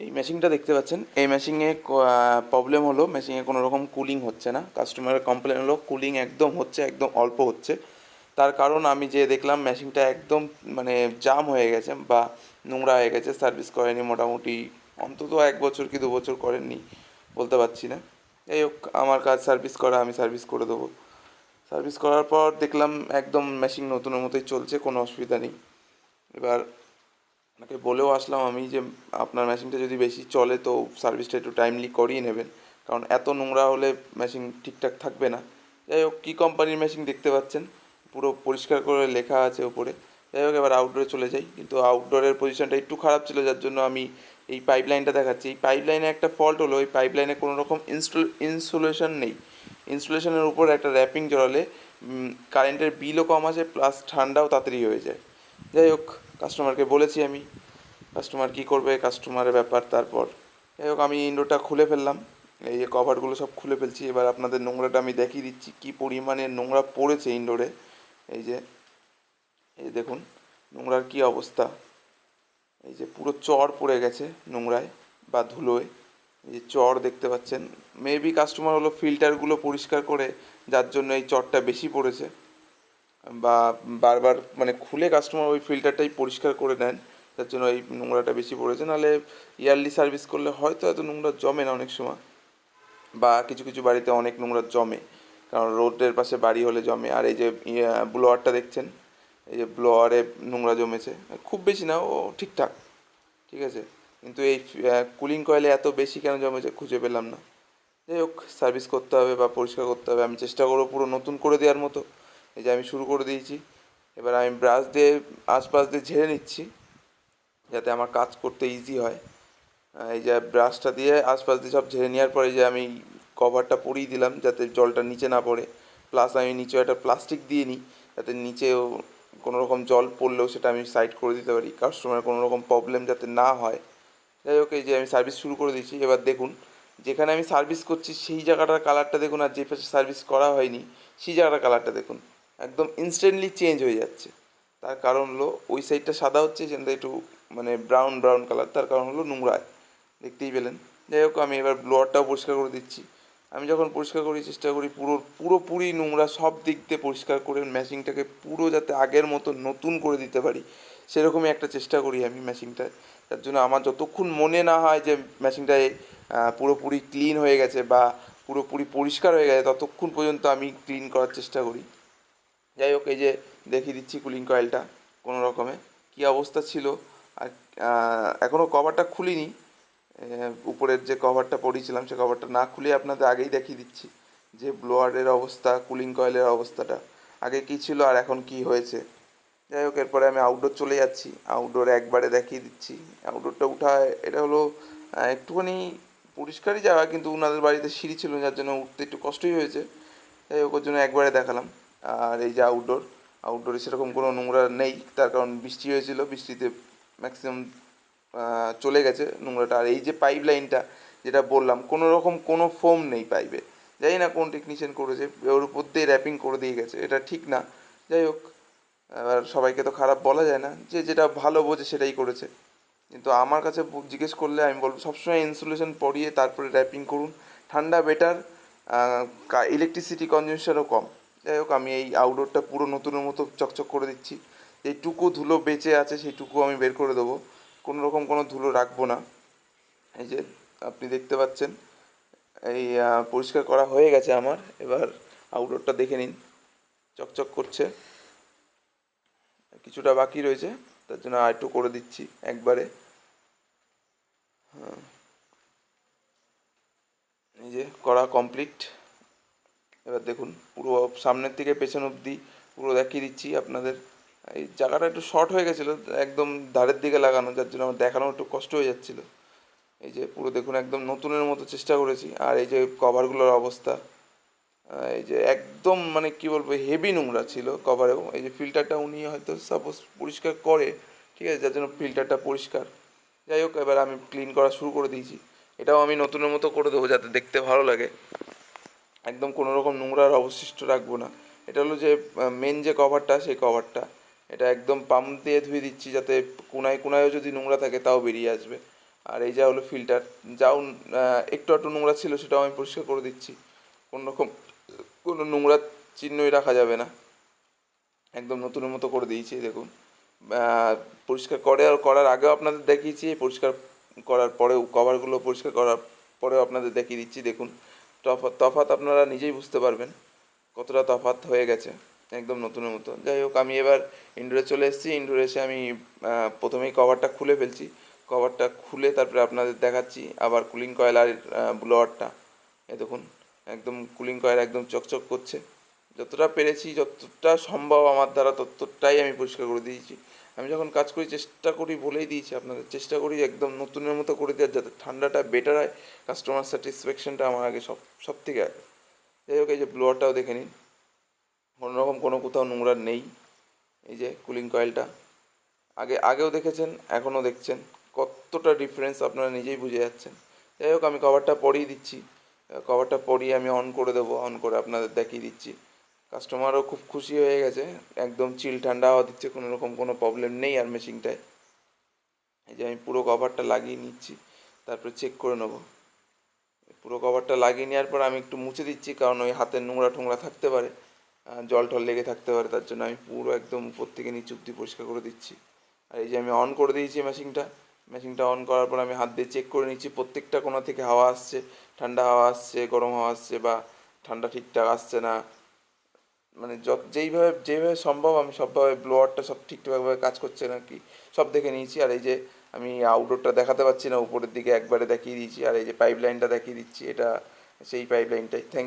এই মেশিনটা দেখতে পাচ্ছেন। এই মেশিনে প্রবলেম হলো মেশিনে কোনো রকম কুলিং হচ্ছে না। কাস্টমারের কমপ্লেন হলো কুলিং একদম হচ্ছে, একদম অল্প হচ্ছে। তার কারণ আমি যে দেখলাম মেশিনটা একদম মানে জাম হয়ে গেছে বা নোংরা হয়ে গেছে সার্ভিস করেনি মোটামুটি। অন্তত এক বছর কি দু বছর করেননি, বলতে পারছি না। যাই হোক, আমার কাজ সার্ভিস করা, আমি সার্ভিস করে দেবো। সার্ভিস করার পর দেখলাম, একদম মেশিন নতুনের মতোই চলছে, কোনো অসুবিধা নেই। এবার আপনাকে বলেও আসলাম আমি যে আপনার মেশিনটা যদি বেশি চলে তো সার্ভিসটা একটু টাইমলি করিয়ে নেবেন। কারণ এত নোংরা হলে মেশিন ঠিকঠাক থাকবে না। যাই হোক, কী কোম্পানির মেশিন দেখতে পাচ্ছেন? পুরো পরিষ্কার করে লেখা আছে ওপরে যাই হোক, এবার আউটডোরে চলে যাই। কিন্তু আউটডোরের পজিশনটা একটু খারাপ ছিল, যার জন্য আমি এই পাইপ লাইনটা দেখাচ্ছি। এই পাইপ লাইনে একটা ফল্ট হলো, এই পাইপ লাইনে কোনো রকম ইনস্টল ইনসুলেশন নেই। ইনসুলেশনের উপর একটা র্যাপিং জড়ালে কারেন্টের বিলও কম আসে প্লাস ঠান্ডাও তাড়াতাড়ি হয়ে যায়। যাই হোক কাস্টমারকে বলেছি আমি কাস্টমার কী করবে কাস্টমারের ব্যাপার, তারপর। যাই হোক, আমি ইন্ডোরটা খুলে ফেললাম। এই যে কভারগুলো সব খুলে ফেলছি, এবার আপনাদের নোংরাটা আমি দেখিয়ে দিচ্ছি, কী পরিমাণে নোংরা পড়েছে ইন্ডোরে এই যে, এই দেখুন, নোংরার কী অবস্থা। এই যে পুরো চর পড়ে গেছে নোংরায় বা ধুলোয়। এই যে চর দেখতে পাচ্ছেন। মেবি কাস্টমার হলো ফিল্টারগুলো পরিষ্কার করে, যার জন্য এই চরটা বেশি পড়েছে। বা বারবার মানে খুলে কাস্টমার ওই ফিল্টারটাই পরিষ্কার করে নেন তার জন্য এই নোংরাটা বেশি পড়েছে। নাহলে ইয়ারলি সার্ভিস করলে হয়তো এত নোংরা জমে না অনেক সময়, বা কিছু কিছু বাড়িতে অনেক নোংরা জমে, কারণ রোডের পাশে বাড়ি হলে জমে। আর এই যে ব্লোয়ারটা দেখছেন? এই যে ব্লোয়ারে নোংরা জমেছে, খুব বেশি না, ও ঠিকঠাক, ঠিক আছে? কিন্তু এই কুলিং কয়েলে এত বেশি কেন জমেছে খুঁজে পেলাম না। যাই হোক সার্ভিস করতে হবে বা পরিষ্কার করতে হবে। আমি চেষ্টা করব পুরো নতুন করে দেওয়ার মতো। এই যে আমি শুরু করে দিয়েছি। এবার আমি ব্রাশ দিয়ে, আশপাশ দিয়ে ঝেড়ে নিচ্ছি, যাতে আমার কাজ করতে ইজি হয়। এই যে ব্রাশটা দিয়ে আশপাশ দিয়ে সব ঝেড়ে নেওয়ার পরে যে আমি কভারটা পরিয়ে দিলাম, যাতে জলটা নিচে না পড়ে। প্লাস আমি নিচে একটা প্লাস্টিক দিয়ে নিই, যাতে নিচেও কোনো রকম জল পড়লেও সেটা আমি সাইড করে দিতে পারি কাস্টমারের কোনো রকম প্রবলেম যাতে না হয়। যাই হোক, এই যে আমি সার্ভিস শুরু করে দিয়েছি। এবার দেখুন, যেখানে আমি সার্ভিস করছি সেই জায়গাটার কালারটা দেখুন, আর যে পাশে সার্ভিস করা হয়নি, সেই জায়গাটার কালারটা দেখুন। একদম ইনস্ট্যান্টলি চেঞ্জ হয়ে যাচ্ছে। তার কারণ হলো, ওই সাইডটা সাদা হচ্ছে এখানটা একটু মানে ব্রাউন ব্রাউন কালার তার কারণ হলো নোংরায়। দেখতেই পেলেন। যাই হোক, আমি এবার ব্লোয়ারটাও পরিষ্কার করে দিচ্ছি। আমি যখন পরিষ্কার করি চেষ্টা করি, পুরো, পুরোপুরি নোংরা সব দিক দিয়ে পরিষ্কার করে মেশিনটাকে পুরো যাতে আগের মতো নতুন করে দিতে পারি, সেরকমই একটা চেষ্টা করি আমি মেশিনটায় তার জন্য আমার যতক্ষণ মনে না হয় যে মেশিনটায় পুরোপুরি ক্লিন হয়ে গেছে বা পুরোপুরি পরিষ্কার হয়ে গেছে, ততক্ষণ পর্যন্ত আমি ক্লিন করার চেষ্টা করি। যাই হোক, এই যে দেখিয়ে দিচ্ছি কুলিং কয়েলটা কোনো রকমে। কী অবস্থা ছিল? আর এখনও কভারটা খুলিনি। উপরের যে কভারটা পরিয়েছিলাম সে কভারটা না খুলে আপনাদের আগেই দেখিয়ে দিচ্ছি যে ব্লোয়ারের অবস্থা, কুলিং কয়েলের অবস্থাটা। আগে কী ছিল আর এখন কী হয়েছে? যাই হোক, এরপরে আমি আউটডোর চলে যাচ্ছি। আউটডোর একবারে দেখিয়ে দিচ্ছি। আউটডোরটা উঠায়, এটা হলো একটুখানি পরিষ্কারই জায়গা, কিন্তু ওনাদের বাড়িতে সিঁড়ি ছিল, যার জন্য উঠতে একটু কষ্টই হয়েছে। যাই হোক, ওর জন্য একবারে দেখালাম। আর এই যে আউটডোর আউটডোরে সেরকম কোনো নোংরা নেই। তার কারণ বৃষ্টি হয়েছিল, বৃষ্টিতে ম্যাক্সিমাম চলে গেছে নোংরাটা। আর এই যে পাইপ লাইনটা যেটা বললাম, কোনো রকম কোনো ফোম নেই পাইপে জানি না কোন টেকনিশিয়ান করেছে, ওর উপর দিয়ে র্যাপিং করে দিয়ে গেছে। এটা ঠিক না। যাই হোক, এবার সবাইকে তো খারাপ বলা যায় না। যে যেটা ভালো বোঝে সেটাই করেছে। কিন্তু আমার কাছে জিজ্ঞেস করলে আমি বলব, সবসময় ইনসুলেশন পরিয়ে তারপরে র্যাপিং করুন। ঠান্ডা বেটার ইলেকট্রিসিটি কনজিউশনও কম। যাই হোক, আমি এই আউটডোরটা পুরো নতুনের মতো চকচক করে দিচ্ছি। এইটুকু ধুলো বেঁচে আছে, সেইটুকু আমি বের করে দেবো। কোনো রকম কোনো ধুলো রাখব না। এই যে আপনি দেখতে পাচ্ছেন, এই পরিষ্কার করা হয়ে গেছে আমার। এবার আউটডোরটা দেখে নিন, চকচক করছে। কিছুটা বাকি রয়েছে, তার জন্য আর একটু করে দিচ্ছি একবারে। হ্যাঁ। এই যে করা কমপ্লিট এবার দেখুন, পুরো সামনের থেকে পেছন অবধি পুরো দেখিয়ে দিচ্ছি আপনাদের। এই জায়গাটা একটু শর্ট হয়ে গেছিল, একদম ধারের দিকে লাগানো, যার জন্য আমার দেখানো একটু কষ্ট হয়ে যাচ্ছিল। এই যে পুরো দেখুন, একদম নতুনের মতো চেষ্টা করেছি। আর এই যে কভারগুলোর অবস্থা এই যে একদম মানে কি বলব হেভি নোংরা ছিল কভারেও এই যে ফিল্টারটা উনি হয়তো সাপোজ পরিষ্কার করে, ঠিক আছে, যার জন্য ফিল্টারটা পরিষ্কার। যাই হোক, এবার আমি ক্লিন করা শুরু করে দিয়েছি। এটাও আমি নতুনের মতো করে দেবো, যাতে দেখতে ভালো লাগে। একদম কোনো রকম নোংরার অবশিষ্ট রাখব না। এটা হলো যে মেন যে কভারটা সেই কভারটা এটা একদম পাম্প দিয়ে ধুয়ে দিচ্ছি যাতে কোনায় কোনায়ও যদি নোংরা থাকে, তাও বেরিয়ে আসবে। আর এই যা হলো ফিল্টার যাও একটু একটু নোংরা ছিল, সেটাও আমি পরিষ্কার করে দিচ্ছি। কোনো রকম, কোনো নোংরা চিহ্নই রাখা যাবে না। একদম নতুনের মতো করে দিয়েছি দেখুন। পরিষ্কার করে, আর করার আগেও আপনাদের দেখিয়েছি, পরিষ্কার করার পরেও কভারগুলো পরিষ্কার করার পরেও আপনাদের দেখিয়ে দিচ্ছি, দেখুন। তফাৎ তফাৎ আপনারা নিজেই বুঝতে পারবেন কতটা তফাৎ হয়ে গেছে একদম নতুনের মতো। যাই হোক, আমি এবার ইনডোরে চলে এসেছি। ইনডোরে এসে আমি প্রথমেই কভারটা খুলে ফেলছি। কভারটা খুলে তারপরে আপনাদের দেখাচ্ছি আবার কুলিং কয়েল আর ব্লোয়ারটা এ দেখুন, একদম কুলিং কয়েল একদম চকচক করছে। যতটা পেরেছি, যতটা সম্ভব আমার দ্বারা ততটাই আমি পরিষ্কার করে দিয়েছি। আমি যখন কাজ করি, চেষ্টা করি বলেই দিয়েছি আপনাদের, চেষ্টা করি একদম নতুনের মতো করে দেওয়ার যাতে ঠান্ডাটা বেটার হয় কাস্টমার স্যাটিসফ্যাকশনটা আমার আগে সব সব থেকে আগে। যাই হোক, এই যে ব্লোয়ারটাও দেখে নিন। কোনো রকম কোনো কোথাও নোংরা নেই, এই যে কুলিং কয়েলটা আগে, আগেও দেখেছেন, এখনও দেখছেন, কতটা ডিফারেন্স আপনারা নিজেই বুঝে যাচ্ছেন। যাই হোক, আমি কভারটা পরিয়ে দিচ্ছি। কভারটা পরিয়ে আমি অন করে দেবো অন করে আপনাদের দেখিয়ে দিচ্ছি। কাস্টমারও খুব খুশি হয়ে গেছে। একদম চিল ঠান্ডা হাওয়া দিচ্ছে, কোনো রকম কোনো প্রবলেম নেই আর মেশিনটায় এই যে আমি পুরো কভারটা লাগিয়ে নিচ্ছি, তারপরে চেক করে নেব। পুরো কভারটা লাগিয়ে নেওয়ার পর আমি একটু মুছে দিচ্ছি, কারণ ওই হাতের নোংরা টোংরা থাকতে পারে জল টল লেগে থাকতে পারে, তার জন্য আমি পুরো একদম উপর থেকে নিচে অব্দি পরিষ্কার করে দিচ্ছি। আর এই যে আমি অন করে দিয়েছি মেশিনটা মেশিনটা অন করার পর আমি হাত দিয়ে চেক করে নিচ্ছি, প্রত্যেকটা কোনো থেকে হাওয়া আসছে, ঠান্ডা হাওয়া আসছে, গরম হাওয়া আসছে বা ঠান্ডা ঠিকঠাক আসছে না মানে যেইভাবে যেইভাবে সম্ভব আমি সবভাবে ব্লোয়ারটা সব ঠিকঠাকভাবে কাজ করছে না কি সব দেখে নিয়েছি। আর এই যে আমি আউটডোরটা দেখাতে পারছি না, উপরের দিকে একবারে দেখিয়ে দিয়েছি। আর এই যে পাইপ লাইনটা দেখিয়ে দিচ্ছি, এটা সেই পাইপ লাইনটাই থ্যাংক